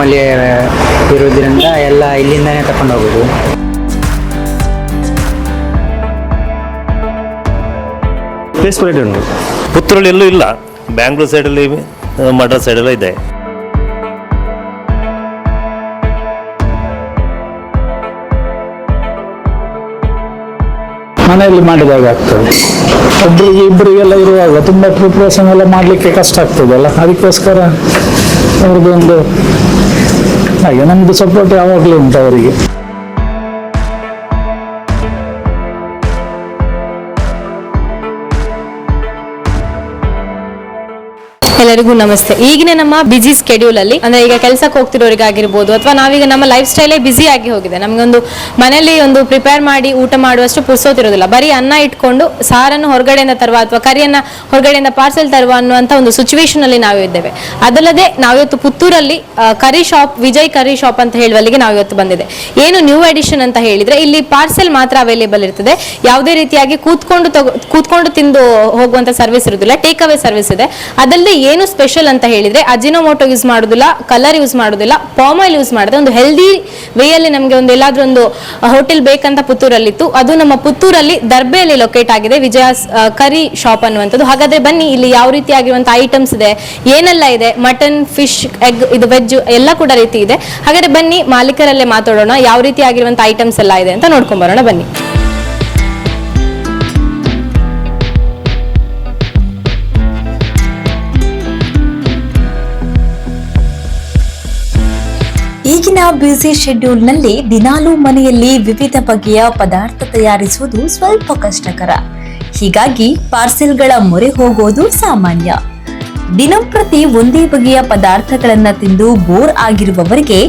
ರೂಮಲ್ಲಿ ಇರೋದ್ರಿಂದ ಎಲ್ಲ ಇಲ್ಲಿಂದನೇ ತಕೊಂಡು ಹೋಗೋದು. ಪ್ಲೇಸ್ ಉಂಟು ಪುತ್ತೂರಲ್ಲಿ ಎಲ್ಲೂ ಇಲ್ಲ. ಬ್ಯಾಂಗ್ಳೂರ್ ಸೈಡಲ್ಲಿ ಮಡ್ರಾಸ್ ಸೈಡೆಲ್ಲ ಇದೆ. ಮನೆಯಲ್ಲಿ ಮಾಡಿದಾಗ ಆಗ್ತದೆ. ಒಬ್ಬರಿಗೆ ಇಬ್ಬರಿಗೆಲ್ಲ ಇರುವಾಗ ತುಂಬ ಪ್ರಿಪ್ರೇಷನ್ ಎಲ್ಲ ಮಾಡಲಿಕ್ಕೆ ಕಷ್ಟ ಆಗ್ತದಲ್ಲ ಅದಕ್ಕೋಸ್ಕರ ಅವ್ರದ್ದೊಂದು ಹಾಗೆ ನಮ್ಮದು ಸಪೋರ್ಟ್ ಯಾವಾಗಲೂ ಉಂಟು ಅವರಿಗೆ. ಎಲ್ಲರಿಗೂ ನಮಸ್ತೆ. ಈಗಿನ ನಮ್ಮ ಬಿಸಿ ಸ್ಕೆಡ್ಯೂಲ್ ಅಲ್ಲಿ, ಅಂದ್ರೆ ಈಗ ಕೆಲಸಕ್ಕೆ ಹೋಗ್ತಿರೋರಿಗಾಗಿರ್ಬೋದು, ಅಥವಾ ನಾವೀಗ ನಮ್ಮ ಲೈಫ್ ಸ್ಟೈಲೇ ಬಿಸಿ ಆಗಿ ಹೋಗಿದೆ. ನಮಗೊಂದು ಮನೆಯಲ್ಲಿ ಒಂದು ಪ್ರಿಪೇರ್ ಮಾಡಿ ಊಟ ಮಾಡುವಷ್ಟು ಪುರ್ಸೋತಿರೋದಿಲ್ಲ. ಬರೀ ಅನ್ನ ಇಟ್ಕೊಂಡು ಸಾರನ್ನು ಹೊರಗಡೆಯಿಂದ ತರುವ ಅಥವಾ ಕರಿಯನ್ನ ಹೊರಗಡೆಯಿಂದ ಪಾರ್ಸೆಲ್ ತರುವ ಅನ್ನುವಂಥ ಒಂದು ಸಿಚುವೇಶನ್ ಅಲ್ಲಿ ನಾವು ಇದ್ದೇವೆ. ಅದಲ್ಲದೆ ನಾವಿವತ್ತು ಪುತ್ತೂರಲ್ಲಿ curry shop Vijay curry shop ಅಂತ ಹೇಳುವಲ್ಲಿಗೆ ನಾವು ಇವತ್ತು ಬಂದಿದೆ. ಏನು ನ್ಯೂ ಎಡಿಷನ್ ಅಂತ ಹೇಳಿದ್ರೆ, ಇಲ್ಲಿ ಪಾರ್ಸೆಲ್ ಮಾತ್ರ ಅವೈಲೇಬಲ್ ಇರ್ತದೆ. ಯಾವುದೇ ರೀತಿಯಾಗಿ ಕೂತ್ಕೊಂಡು ಕೂತ್ಕೊಂಡು ತಿಂದು ಹೋಗುವಂತ ಸರ್ವಿಸ್ ಇರುವುದಿಲ್ಲ ಟೇಕ್ ಅವೇ ಸರ್ವಿಸ್ ಇದೆ. ಅದಲ್ಲದೆ ಏನು ಸ್ಪೆಷಲ್ ಅಂತ ಹೇಳಿದ್ರೆ ಅಜಿನೋಮೋಟೊ ಯೂಸ್ ಮಾಡೋದಿಲ್ಲ ಕಲರ್ ಯೂಸ್ ಮಾಡೋದಿಲ್ಲ ಪಾಮ್ ಆಯಿಲ್ ಯೂಸ್ ಮಾಡಿದ್ರೆ ಒಂದು ಹೆಲ್ದಿ ವೇಯಲ್ಲಿ ನಮಗೆ ಒಂದು ಎಲ್ಲಾದ್ರೂ ಒಂದು ಹೋಟೆಲ್ ಬೇಕಂತ ಪುತ್ತೂರಲ್ಲಿತ್ತು. ಅದು ನಮ್ಮ ಪುತ್ತೂರಲ್ಲಿ ದರ್ಬೆಯಲ್ಲಿ ಲೊಕೇಟ್ ಆಗಿದೆ, ವಿಜಯ ಕರಿ ಶಾಪ್ ಅನ್ನುವಂಥದ್ದು. ಹಾಗಾದ್ರೆ ಬನ್ನಿ, ಇಲ್ಲಿ ಯಾವ ರೀತಿಯಾಗಿರುವಂತಹ ಐಟಮ್ಸ್ ಇದೆ, ಏನೆಲ್ಲ ಇದೆ ಮಟನ್ ಫಿಶ್ ಎಗ್ ಇದು ವೆಜ್ ಎಲ್ಲ ಕೂಡ ರೀತಿ ಇದೆ. ಹಾಗಾದ್ರೆ ಬನ್ನಿ, ಮಾಲೀಕರಲ್ಲೇ ಮಾತಾಡೋಣ, ಯಾವ ರೀತಿ ಆಗಿರುವಂತಹ ಐಟಮ್ಸ್ ಎಲ್ಲ ಇದೆ ಅಂತ ನೋಡ್ಕೊಂಡ್ ಬರೋಣ ಬನ್ನಿ. ಈಗಿನ ಬ್ಯುಸಿ ಶೆಡ್ಯೂಲ್ನಲ್ಲಿ ದಿನಾಲೂ ಮನೆಯಲ್ಲಿ ವಿವಿಧ ಬಗೆಯ ಪದಾರ್ಥ ತಯಾರಿಸುವುದು ಸ್ವಲ್ಪ ಕಷ್ಟಕರ. ಹೀಗಾಗಿ ಪಾರ್ಸೆಲ್ಗಳ ಮೊರೆ ಹೋಗೋದು ಸಾಮಾನ್ಯ. ದಿನಂಪ್ರತಿ ಒಂದೇ ಬಗೆಯ ಪದಾರ್ಥಗಳನ್ನ ತಿಂದು ಬೋರ್ ಆಗಿರುವವರಿಗೆ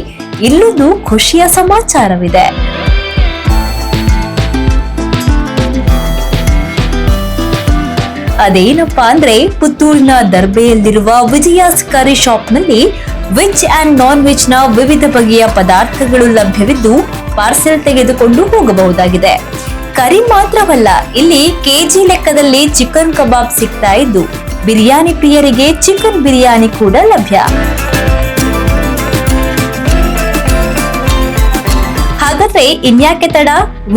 ಇಲ್ಲೊಂದು ಖುಷಿಯ ಸಮಾಚಾರವಿದೆ. ಅದೇನಪ್ಪಾ ಅಂದ್ರೆ ಪುತ್ತೂರಿನ ದರ್ಬೆಯಲ್ಲಿರುವ ವಿಜಯಾಸ್ ಕರಿ ಶಾಪ್ನಲ್ಲಿ ವೆಜ್ ಅಂಡ್ ನಾನ್ ವೆಜ್ನ ವಿವಿಧ ಬಗೆಯ ಪದಾರ್ಥಗಳು ಲಭ್ಯವಿದ್ದು ಪಾರ್ಸೆಲ್ ತೆಗೆದುಕೊಂಡು ಹೋಗಬಹುದಾಗಿದೆ. ಕರಿ ಮಾತ್ರವಲ್ಲ, ಇಲ್ಲಿ ಕೆಜಿ ಲೆಕ್ಕದಲ್ಲಿ ಚಿಕನ್ ಕಬಾಬ್ ಸಿಗ್ತಾ ಇದ್ದು, ಬಿರಿಯಾನಿ ಪ್ರಿಯರಿಗೆ ಚಿಕನ್ ಬಿರಿಯಾನಿ ಕೂಡ ಲಭ್ಯ. ಹಾಗಾದ್ರೆ ಇನ್ಯಾಕೆ ತಡ?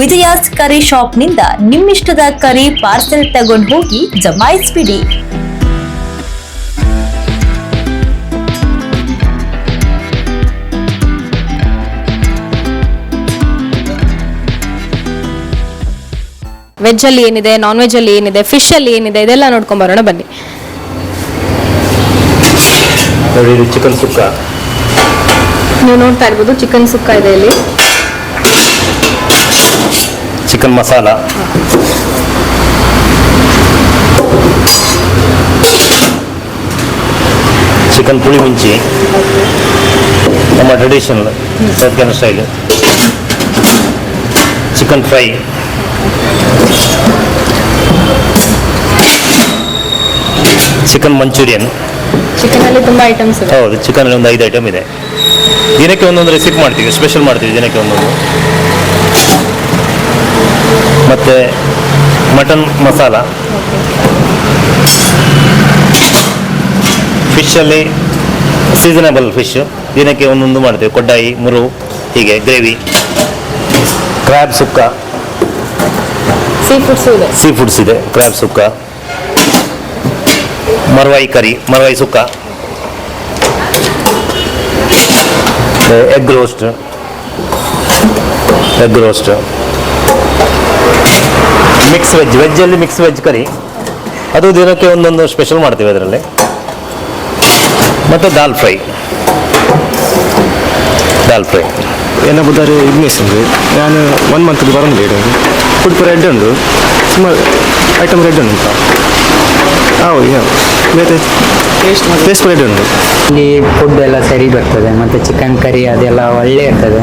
ವಿಜಯಾಸ್ ಕರಿ ಶಾಪ್ನಿಂದ ನಿಮ್ಮಿಷ್ಟದ ಕರಿ ಪಾರ್ಸೆಲ್ ತಗೊಂಡು ಹೋಗಿ ಜಮಾಯಿಸ್ಬಿಡಿ. ವೆಜ್ ಅಲ್ಲಿ ಏನಿದೆ ನಾನ್ ವೆಜ್ ಅಲ್ಲಿ ಏನಿದೆ ಫಿಶ್ ಅಲ್ಲಿ ಏನಿದೆ ಇದೆಲ್ಲ ನೋಡ್ಕೊಂಡ್ ಬರೋಣ ಬನ್ನಿ. ನೋಡಿ ಇದು ಚಿಕನ್ ಸುಕ್ಕ. ನೀವು ನೋಡ್ತಾ ಇರ್ಬೋದು ಚಿಕನ್ ಸುಕ್ಕ ಇದೆ ಇಲ್ಲಿ. Chicken masala chicken ಪುಳಿ ಮುಂಚಿ. ನಮ್ಮ traditional south Kannada style chicken fry chicken manchurian chicken ಅಲ್ಲಿ ತುಂಬಾ ಐಟಮ್ಸ್ ಇದೆ. ಹೌದು ಚಿಕನ್ ಒಂದು ಐದು ಐಟಮ್ ಇದೆ. ದಿನಕ್ಕೆ ಒಂದೊಂದು ರೆಸಿಪಿ ಮಾಡ್ತೀವಿ ಸ್ಪೆಷಲ್ ಮಾಡ್ತೀವಿ ದಿನಕ್ಕೆ ಒಂದೊಂದು. ಮತ್ತೆ ಮಟನ್ ಮಸಾಲ ಫಿಶಲ್ಲಿ ಸೀಸನಬಲ್ ಫಿಶ್ ದಿನಕ್ಕೆ ಒಂದೊಂದು ಮಾಡ್ತೀವಿ ಕೊಡ್ಡಾಯಿ ಮುರು ಹೀಗೆ gravy crab sukka. Sea foods ಇದೆ. ಸೀ ಫುಡ್ಸ್ ಇದೆ. ಕ್ರ್ಯಾಬ್ ಸುಕ್ಕ ಮರವಾಯಿ curry ಮರವಾಯಿ sukka egg roast egg roast mix veg ವೆಜ್ಜಲ್ಲಿ ಮಿಕ್ಸ್ ವೆಜ್ ಕರಿ ಅದು ದಿನಕ್ಕೆ ಒಂದೊಂದು ಸ್ಪೆಷಲ್ ಮಾಡ್ತೀವಿ ಅದರಲ್ಲಿ. ಮತ್ತು ದಾಲ್ ಫ್ರೈ. ದಾಲ್ ಫ್ರೈ. ಏನಾಗುತ್ತಾರೆ ಬುದ್ಧಾರು ಅಂದರೆ ನಾನು ಒನ್ ಮಂತ್ ಫುಡ್ ರೆಡ್ ಉಂಟು ಸುಮಾರು ಐಟಮ್ ರೆಡ್ ಉಂಟು ಹೌದು ಮತ್ತೆ ಟೇಸ್ಟ್ ರೆಡ್ ಉಂಟು ಇಲ್ಲಿ ಫುಡ್ ಎಲ್ಲ ಸರಿ ಬರ್ತದೆ ಮತ್ತು ಚಿಕನ್ ಕರಿ ಅದೆಲ್ಲ ಒಳ್ಳೆ ಇರ್ತದೆ.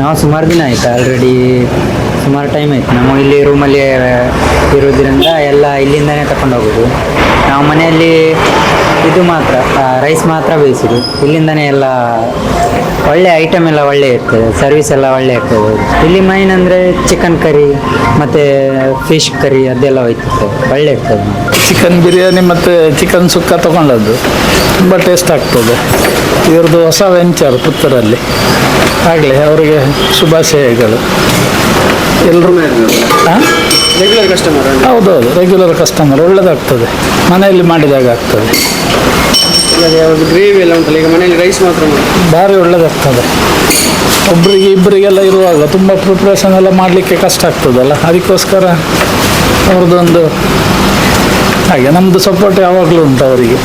ನಾವು ಸುಮಾರು ದಿನ ಆಯ್ತು ಆಲ್ರೆಡಿ ಸುಮಾರು ಟೈಮ್ ಆಯ್ತು. ನಮ್ಮ ಇಲ್ಲಿ ರೂಮಲ್ಲಿ ಇರೋದ್ರಿಂದ ಎಲ್ಲ ಇಲ್ಲಿಂದನೇ ತಗೊಂಡು ಹೋಗೋದು. ನಾವು ಮನೆಯಲ್ಲಿ ಇದು ಮಾತ್ರ ರೈಸ್ ಮಾತ್ರ ಬೇಯಿಸಿದ್ದು ಇಲ್ಲಿಂದನೇ ಎಲ್ಲ ಒಳ್ಳೆ ಐಟಮ್ ಎಲ್ಲ ಒಳ್ಳೆ ಇರ್ತದೆ ಸರ್ವಿಸ್ ಎಲ್ಲ ಒಳ್ಳೆ ಇರ್ತದೆ. ಇಲ್ಲಿ ಮೈನ್ ಅಂದರೆ ಚಿಕನ್ ಕರಿ ಮತ್ತು ಫಿಶ್ ಕರಿ ಅದೆಲ್ಲ ಹೋಯ್ತದೆ ಒಳ್ಳೆ ಇರ್ತದೆ. ಚಿಕನ್ ಬಿರಿಯಾನಿ ಮತ್ತು ಚಿಕನ್ ಸುಕ್ಕ ತಗೊಂಡದ್ದು, ತುಂಬ ಟೇಸ್ಟ್ ಆಗ್ತದೆ. ಇವ್ರದ್ದು ಹೊಸ ವೆಂಚರ್ ಪುತ್ತೂರಲ್ಲಿ. ಆಗಲಿ, ಅವರಿಗೆ ಶುಭಾಶಯಗಳು. ಎಲ್ಲರೂ ರೆಗ್ಯುಲರ್ ಕಸ್ಟಮರ್ ಹೌದೌದು ರೆಗ್ಯುಲರ್ ಕಸ್ಟಮರ್ ಒಳ್ಳೇದಾಗ್ತದೆ. ಮನೆಯಲ್ಲಿ ಮಾಡಿದಾಗ ಆಗ್ತದೆ. ಗ್ರೇವಿ ಎಲ್ಲ ಉಂಟಲ್ಲ ಈಗ ಮನೆಯಲ್ಲಿ ರೈಸ್ ಮಾತ್ರ ಭಾರಿ ಒಳ್ಳೇದಾಗ್ತದೆ. ಒಬ್ಬರಿಗೆ ಇಬ್ಬರಿಗೆಲ್ಲ ಇರುವಾಗ ತುಂಬ ಪ್ರಿಪ್ರೇಷನ್ ಎಲ್ಲ ಮಾಡಲಿಕ್ಕೆ ಕಷ್ಟ ಆಗ್ತದಲ್ಲ? ಅದಕ್ಕೋಸ್ಕರ ಅವ್ರದ್ದೊಂದು ಹಾಗೆ ನಮ್ಮದು ಸಪೋರ್ಟ್ ಯಾವಾಗಲೂ ಉಂಟು ಅವರಿಗೆ.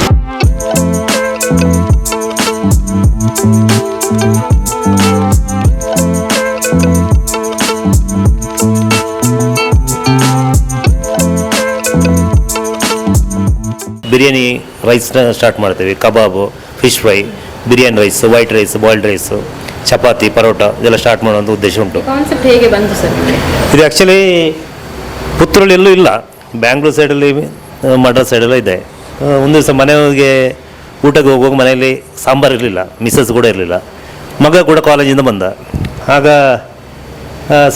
ರೈಸ್ನ ಸ್ಟಾರ್ಟ್ ಮಾಡ್ತೀವಿ. Kebab fish fry biryani rice white rice boiled rice chapati paratha ಇದೆಲ್ಲ ಸ್ಟಾರ್ಟ್ ಮಾಡುವಂಥ ಉದ್ದೇಶ ಉಂಟು. ಕಾನ್ಸೆಪ್ಟ್ ಹೇಗೆ ಬಂತು ಸರ್ ಇದು ಆ್ಯಕ್ಚುಲಿ ಎಲ್ಲೂ ಇಲ್ಲ. ಬ್ಯಾಂಗ್ಳೂರ್ ಸೈಡಲ್ಲಿ ಮಡ್ರಾಸ್ ಸೈಡೆಲ್ಲ ಇದೆ. ಒಂದು ದಿವಸ ಮನೆಗೆ ಊಟಕ್ಕೆ ಹೋಗುವಾಗ ಮನೆಯಲ್ಲಿ ಸಾಂಬಾರು ಇರಲಿಲ್ಲ. ಮಿಸ್ಸಸ್ ಕೂಡ ಇರಲಿಲ್ಲ. ಮಗ ಕೂಡ ಕಾಲೇಜಿಂದ ಬಂದ. ಆಗ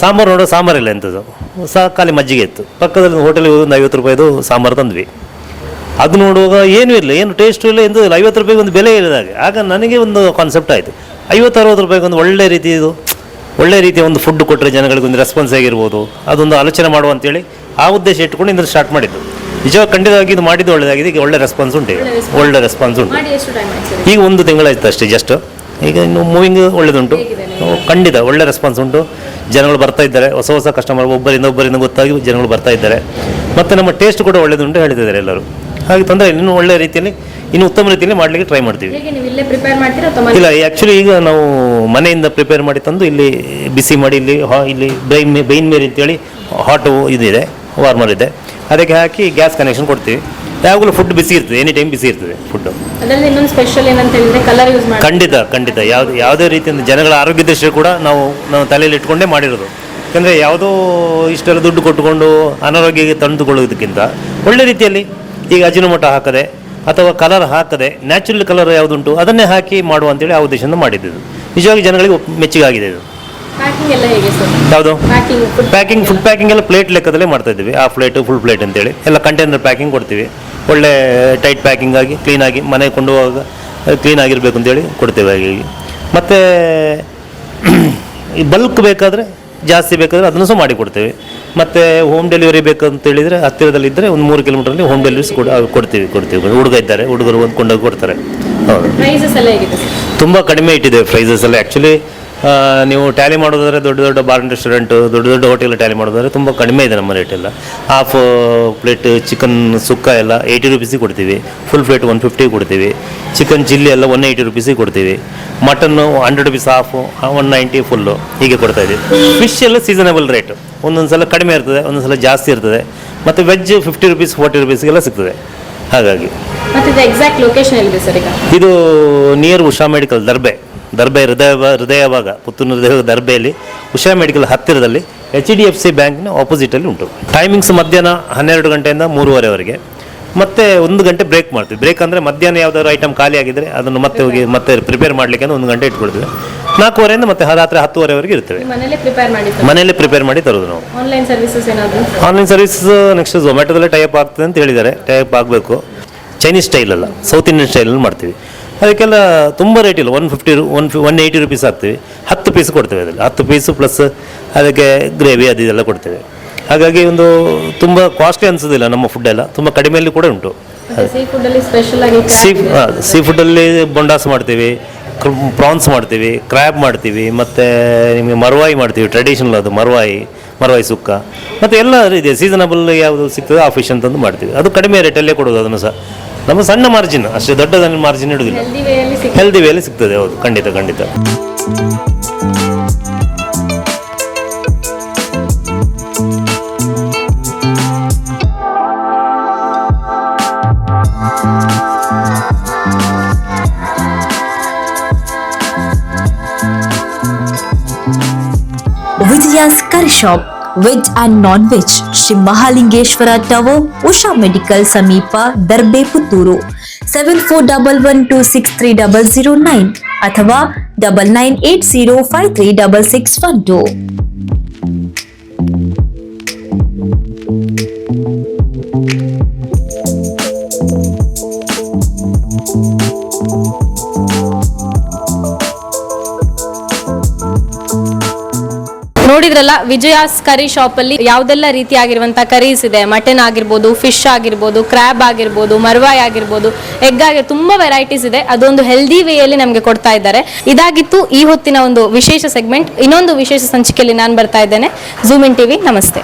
ಸಾಂಬಾರು ನೋಡೋ ಸಾಂಬಾರಿಲ್ಲ ಎಂಥದ್ದು ಸಹ ಖಾಲಿ ಮಜ್ಜಿಗೆ ಇತ್ತು. ಪಕ್ಕದಲ್ಲಿ ಹೋಟೆಲ್ಗೆ ಹೋಗಿ ಒಂದು ಐವತ್ತು ರೂಪಾಯಿದು ಸಾಂಬಾರು ತಂದ್ವಿ. ಅದು ನೋಡುವಾಗ ಏನೂ ಇಲ್ಲ ಏನು ಟೇಸ್ಟು ಇಲ್ಲ ಎಂದು ಇಲ್ಲ. ಐವತ್ತು ರೂಪಾಯಿಗೆ ಒಂದು ಬೆಲೆ ಇಲ್ಲದ ಹಾಗೆ ಆಗ ನನಗೆ ಒಂದು ಕಾನ್ಸೆಪ್ಟ್ ಆಯಿತು. ಐವತ್ತು ಅರವತ್ತು ರೂಪಾಯಿಗೆ ಒಂದು ಒಳ್ಳೆ ರೀತಿಯದು ಒಳ್ಳೆ ರೀತಿಯ ಒಂದು ಫುಡ್ ಕೊಟ್ಟರೆ ಜನಗಳಿಗೆ ಒಂದು ರೆಸ್ಪಾನ್ಸ್ ಆಗಿರ್ಬೋದು. ಅದೊಂದು ಆಲೋಚನೆ ಮಾಡುವ ಅಂತೇಳಿ ಆ ಉದ್ದೇಶ ಇಟ್ಕೊಂಡು ಇದನ್ನು ಸ್ಟಾರ್ಟ್ ಮಾಡಿದ್ದು. ನಿಜವಾಗ ಖಂಡಿತವಾಗಿ ಇದು ಮಾಡಿದ್ದು ಒಳ್ಳೆಯದಾಗಿದೆ ಈಗ ಒಳ್ಳೆ ರೆಸ್ಪಾನ್ಸ್ ಉಂಟು ಒಳ್ಳೆ ರೆಸ್ಪಾನ್ಸ್ ಉಂಟು. ಈಗ ಒಂದು ತಿಂಗಳಾಯ್ತು ಅಷ್ಟೇ ಜಸ್ಟ್ ಈಗ ಇನ್ನು ಮೂವಿಂಗ್ ಒಳ್ಳೆದುಂಟು. ಖಂಡಿತ ಒಳ್ಳೆ ರೆಸ್ಪಾನ್ಸ್ ಉಂಟು. ಜನಗಳು ಬರ್ತಾ ಇದ್ದಾರೆ. ಹೊಸ ಹೊಸ ಕಸ್ಟಮರ್ ಒಬ್ಬರಿಂದ ಒಬ್ಬರಿಂದ ಗೊತ್ತಾಗಿ ಜನಗಳು ಬರ್ತಾ ಇದ್ದಾರೆ. ಮತ್ತು ನಮ್ಮ ಟೇಸ್ಟ್ ಕೂಡ ಒಳ್ಳೆಯದುಂಟು ಹೇಳ್ತಿದ್ದಾರೆ ಎಲ್ಲರೂ. ಹಾಗೆ ತೊಂದರೆ ಇಲ್ಲ. ಇನ್ನೂ ಒಳ್ಳೆ ರೀತಿಯಲ್ಲಿ ಇನ್ನು ಉತ್ತಮ ರೀತಿಯಲ್ಲಿ ಮಾಡಲಿಕ್ಕೆ ಟ್ರೈ ಮಾಡ್ತೀವಿ. ಹೇಗೆ ನೀವು ಇಲ್ಲೇ ಪ್ರಿಪೇರ್ ಮಾಡ್ತೀರಾ ಅಥವಾ ಇಲ್ಲ ಆ್ಯಕ್ಚುಲಿ ಈಗ ನಾವು ಮನೆಯಿಂದ ಪ್ರಿಪೇರ್ ಮಾಡಿ ತಂದು ಇಲ್ಲಿ ಬಿಸಿ ಮಾಡಿ ಇಲ್ಲಿ ಹಾ ಇಲ್ಲಿ ಬೈನ್ ಮೇ ಬೈನ್ ಮೇರಿ ಅಂತೇಳಿ ಹಾಟ್ ಇದಿದೆ ವಾರ್ಮರ್ ಇದೆ. ಅದಕ್ಕೆ ಹಾಕಿ ಗ್ಯಾಸ್ ಕನೆಕ್ಷನ್ ಕೊಡ್ತೀವಿ. ಯಾವಾಗಲೂ ಫುಡ್ ಬಿಸಿ ಇರ್ತದೆ ಎನಿ ಟೈಮ್ ಬಿಸಿ ಇರ್ತದೆ ಫುಡ್ಡು ಅದರಲ್ಲಿ ಇನ್ನೊಂದು ಸ್ಪೆಷಲ್ ಏನಂತ ಹೇಳಿದ್ರೆ ಕಲರ್ ಯೂಸ್ ಮಾಡಿ ಖಂಡಿತ ಖಂಡಿತ. ಯಾವ್ದು ಯಾವುದೇ ರೀತಿಯಿಂದ ಜನಗಳ ಆರೋಗ್ಯ ದೃಷ್ಟಿ ಕೂಡ ನಾವು ನಾವು ತಲೆಯಲ್ಲಿ ಇಟ್ಕೊಂಡೇ ಮಾಡಿರೋದು. ಯಾಕಂದರೆ ಯಾವುದೋ ಇಷ್ಟೆಲ್ಲ ದುಡ್ಡು ಕೊಟ್ಟುಕೊಂಡು ಅನಾರೋಗ್ಯಕ್ಕೆ ತಂದುಕೊಳ್ಳೋದಕ್ಕಿಂತ ಒಳ್ಳೆ ರೀತಿಯಲ್ಲಿ ಈಗ ಅಜಿನಮೋಟ ಹಾಕದೆ ಅಥವಾ ಕಲರ್ ಹಾಕದೆ ನ್ಯಾಚುರಲ್ ಕಲರ್ ಯಾವುದುಂಟು ಅದನ್ನೇ ಹಾಕಿ ಮಾಡುವ ಅಂತೇಳಿ ಆ ಉದ್ದೇಶದಿಂದ ಮಾಡಿದ್ದು ನಿಜವಾಗಿ ಜನಗಳಿಗೆ ಮೆಚ್ಚುಗೆ ಆಗಿದೆ ಇದು. ಯಾವುದು? ಪ್ಯಾಕಿಂಗ್ ಫುಡ್ ಪ್ಯಾಕಿಂಗ್ ಎಲ್ಲ? ಪ್ಲೇಟ್ ಲೆಕ್ಕದಲ್ಲೇ ಮಾಡ್ತಾ ಇದ್ದೀವಿ. ಆ ಪ್ಲೇಟ್ ಫುಲ್ ಪ್ಲೇಟ್ ಅಂತೇಳಿ. ಎಲ್ಲ ಕಂಟೈನರ್ ಪ್ಯಾಕಿಂಗ್ ಕೊಡ್ತೀವಿ. ಒಳ್ಳೆ ಟೈಟ್ ಪ್ಯಾಕಿಂಗ್ ಆಗಿ ಕ್ಲೀನಾಗಿ ಮನೆಗೆ ಕೊಂಡು ಹೋಗುವಾಗ ಕ್ಲೀನ್ ಆಗಿರಬೇಕು ಅಂತೇಳಿ ಕೊಡ್ತೇವೆ ಹಾಗಾಗಿ ಮತ್ತು ಈ ಬಲ್ಕ್ ಬೇಕಾದರೆ ಜಾಸ್ತಿ ಬೇಕಾದರೆ ಅದನ್ನು ಸಹ ಮಾಡಿ ಕೊಡ್ತೇವೆ ಮತ್ತು ಹೋಮ್ ಡೆಲಿವರಿ ಬೇಕಂತ ಹೇಳಿದರೆ ಹತ್ತಿರದಲ್ಲಿದ್ದರೆ ಒಂದು ಮೂರು ಕಿಲೋಮೀಟ್ರಲ್ಲಿ ಹೋಮ್ ಡೆಲಿವರಿಸ್ ಕೂಡ ಕೊಡ್ತೀವಿ ಕೊಡ್ತೀವಿ. ಹುಡುಗ ಇದ್ದಾರೆ ಹುಡುಗರು ಒಂದು ಕೊಂಡೋಗಿ ಕೊಡ್ತಾರೆ. ಹೌದು. ತುಂಬ ಕಡಿಮೆ ಇಟ್ಟಿದೆ ಪ್ರೈಸಸ್ ಎಲ್ಲ. ಆ್ಯಕ್ಚುಲಿ ನೀವು ಟ್ಯಾಲಿ ಮಾಡೋದಾದ್ರೆ ದೊಡ್ಡ ದೊಡ್ಡ ಬಾರ್ ರೆಸ್ಟೋರೆಂಟು ದೊಡ್ಡ ದೊಡ್ಡ ಹೋಟೆಲ್ ಟ್ಯಾಲಿ ಮಾಡೋದಾದ್ರೆ ತುಂಬ ಕಡಿಮೆ ಇದೆ ನಮ್ಮ ರೇಟೆಲ್ಲ ಹಾಫ್ ಪ್ಲೇಟ್ ಚಿಕನ್ ಸುಕ್ಕ ಎಲ್ಲ ಏಯ್ಟಿ ರುಪೀಸಿಗೆ ಕೊಡ್ತೀವಿ. ಫುಲ್ ಪ್ಲೇಟ್ ಒನ್ ಫಿಫ್ಟಿ ಕೊಡ್ತೀವಿ. ಚಿಕನ್ ಚಿಲ್ಲಿ ಎಲ್ಲ ಒನ್ ಏಯ್ಟಿ ರುಪೀಸಿಗೆ ಕೊಡ್ತೀವಿ. Mutton hundred rupees half one ninety full ಹೀಗೆ ಕೊಡ್ತಾ ಇದ್ದೀವಿ. ಫಿಶ್ ಎಲ್ಲ ಸೀಸನಬಲ್ ರೇಟ್ ಒಂದೊಂದು ಸಲ ಕಡಿಮೆ ಇರ್ತದೆ ಒಂದೊಂದು ಸಲ ಜಾಸ್ತಿ ಇರ್ತದೆ. ಮತ್ತು ವೆಜ್ ಫಿಫ್ಟಿ ರುಪೀಸ್ ಫೋರ್ಟಿ ರುಪೀಸ್ಗೆಲ್ಲ ಸಿಗ್ತದೆ. ಹಾಗಾಗಿ. ಮತ್ತೆ ಇದು ಎಕ್ಸಾಕ್ಟ್ ಲೊಕೇಶನ್ ಎಲ್ಲಿದೆ ಸರ್ ಇದು ನಿಯರ್ ಉಷಾ ಮೆಡಿಕಲ್ ದರ್ಬೆ. ದರ್ಬೆ ಹೃದಯ ಹೃದಯವಾಗ ಹೃದಯ ಭಾಗ ಪುತ್ತೂರು ಹೃದಯ ದರ್ಬೆಯಲ್ಲಿ ಉಷಾ ಮೆಡಿಕಲ್ ಹತ್ತಿರದಲ್ಲಿ ಎಚ್ ಡಿ ಎಫ್ ಸಿ ಬ್ಯಾಂಕ್ನ ಆಪೋಸಿಟಲ್ಲಿ ಉಂಟು. ಟೈಮಿಂಗ್ಸ್ ಮಧ್ಯಾಹ್ನ ಹನ್ನೆರಡು ಗಂಟೆಯಿಂದ ಮೂರುವರೆವರೆಗೆ. ಮತ್ತೆ ಒಂದು ಗಂಟೆ ಬ್ರೇಕ್ ಮಾಡ್ತೀವಿ. ಬ್ರೇಕ್ ಅಂದರೆ ಮಧ್ಯಾಹ್ನ ಯಾವ್ದಾದ್ರು ಐಟಮ್ ಖಾಲಿ ಆಗಿದ್ರೆ ಅದನ್ನು ಮತ್ತೆ ಹೋಗಿ ಮತ್ತೆ ಪ್ರಿಪೇರ್ ಮಾಡಲಿಕ್ಕೆ ಒಂದು ಗಂಟೆ ಇಟ್ಕೊಳ್ತೀವಿ. ನಾಲ್ಕೂವರೆಯಿಂದ ಮತ್ತೆ ರಾತ್ರಿ ಹತ್ತುವರೆವರೆಗೆ ಇರ್ತೇವೆ. ಮನೆಯಲ್ಲಿ ಪ್ರಿಪೇರ್ ಮಾಡಿ ತರೋದು? ನಾವು. ಆನ್ಲೈನ್ ಸರ್ವಿಸಸ್ ಏನಾದರೂ? ಆನ್ಲೈನ್ ಸರ್ವಿಸ್ ನೆಕ್ಸ್ಟ್ ಝೊಮ್ಯಾಟೊದಲ್ಲೇ ಟೈಪ್ ಆಗ್ತದೆ ಅಂತ ಹೇಳಿದ್ದಾರೆ. ಟೈಪ್ ಆಗಬೇಕು. ಚೈನೀಸ್ ಸ್ಟೈಲ್ ಅಲ್ಲ. ಸೌತ್ ಇಂಡಿಯನ್ ಸ್ಟೈಲಲ್ಲಿ ಮಾಡ್ತೀವಿ. ಅದಕ್ಕೆಲ್ಲ ತುಂಬ ರೇಟ್ ಇಲ್ಲ. One fifty one fifty one eighty rupees ಹಾಕ್ತೀವಿ ಹತ್ತು ಪೀಸ್ ಕೊಡ್ತೇವೆ ಅದರಲ್ಲಿ. ಹತ್ತು ಪೀಸು ಪ್ಲಸ್ ಅದಕ್ಕೆ ಗ್ರೇವಿ ಅದು ಇದೆಲ್ಲ ಕೊಡ್ತೇವೆ. ಹಾಗಾಗಿ ಒಂದು ತುಂಬ ಕಾಸ್ಟ್ಲಿ ಅನಿಸೋದಿಲ್ಲ ನಮ್ಮ ಫುಡ್ ಎಲ್ಲ. ತುಂಬ ಕಡಿಮೆಯಲ್ಲಿ ಕೂಡ ಉಂಟು. ಸೀ ಸೀ ಫುಡ್ಡಲ್ಲಿ ಬೊಂಡಾಸ್ ಮಾಡ್ತೀವಿ ಪ್ರಾನ್ಸ್ ಮಾಡ್ತೀವಿ ಕ್ರ್ಯಾಬ್ ಮಾಡ್ತೀವಿ ಮತ್ತು ನಿಮಗೆ ಮರವಾಯಿ ಮಾಡ್ತೀವಿ ಟ್ರೆಡಿಷನಲ್ ಅದು ಮರವಾಯಿ ಮರವಾಯಿ ಸುಕ್ಕ. ಮತ್ತು ಎಲ್ಲ ಇದೆ ಸೀಸನಬಲ್ ಯಾವುದು ಸಿಗ್ತದೆ ಆ ಫಿಶ್ ಅಂತಂದು ಮಾಡ್ತೀವಿ. ಅದು ಕಡಿಮೆ ರೇಟಲ್ಲೇ ಕೊಡೋದು ಅದನ್ನು ಸಹ. ನಮ್ಮ ಸಣ್ಣ ಮಾರ್ಜಿನ್ ಅಷ್ಟೇ ದೊಡ್ಡ ಮಾರ್ಜಿನ್ ಇಡುವುದಿಲ್ಲ. ಹೆಲ್ದಿ ವೇಲಿ ಸಿಗ್ತದೆ. ಹೌದು. ಖಂಡಿತ ಖಂಡಿತ. Vijaya's curry shop. Veg and non veg Shri Mahalingeshwara tower, Usha medical ಸಮೀಪ Darbe Puttur seven four double one two six three double zero nine ಅಥವಾ double nine eight zero five three double six one two ನೋಡಿದ್ರಲ್ಲ ವಿಜಯಾಸ್ curry shop ಅಲ್ಲಿ ಯಾವ್ದೆಲ್ಲ ರೀತಿಯಾಗಿರುವಂತ curries ಇದೆ? Mutton ಆಗಿರ್ಬೋದು fish ಆಗಿರ್ಬೋದು crab ಆಗಿರ್ಬೋದು ಮರ್ವಾಯ್ ಆಗಿರ್ಬೋದು ಎಗ್ ಆಗಿ ತುಂಬಾ ವೆರೈಟೀಸ್ ಇದೆ. ಅದೊಂದು ಹೆಲ್ದಿ ವೇಯಲ್ಲಿ ನಮಗೆ ಕೊಡ್ತಾ ಇದ್ದಾರೆ. ಇದಾಗಿತ್ತು ಈ ಹೊತ್ತಿನ ಒಂದು ವಿಶೇಷ ಸೆಗ್ಮೆಂಟ್ ಇನ್ನೊಂದು ವಿಶೇಷ ಸಂಚಿಕೆಯಲ್ಲಿ ನಾನು ಬರ್ತಾ ಇದ್ದೇನೆ. ಝೂಮ್ ಇನ್ ಟಿವಿ ನಮಸ್ತೆ.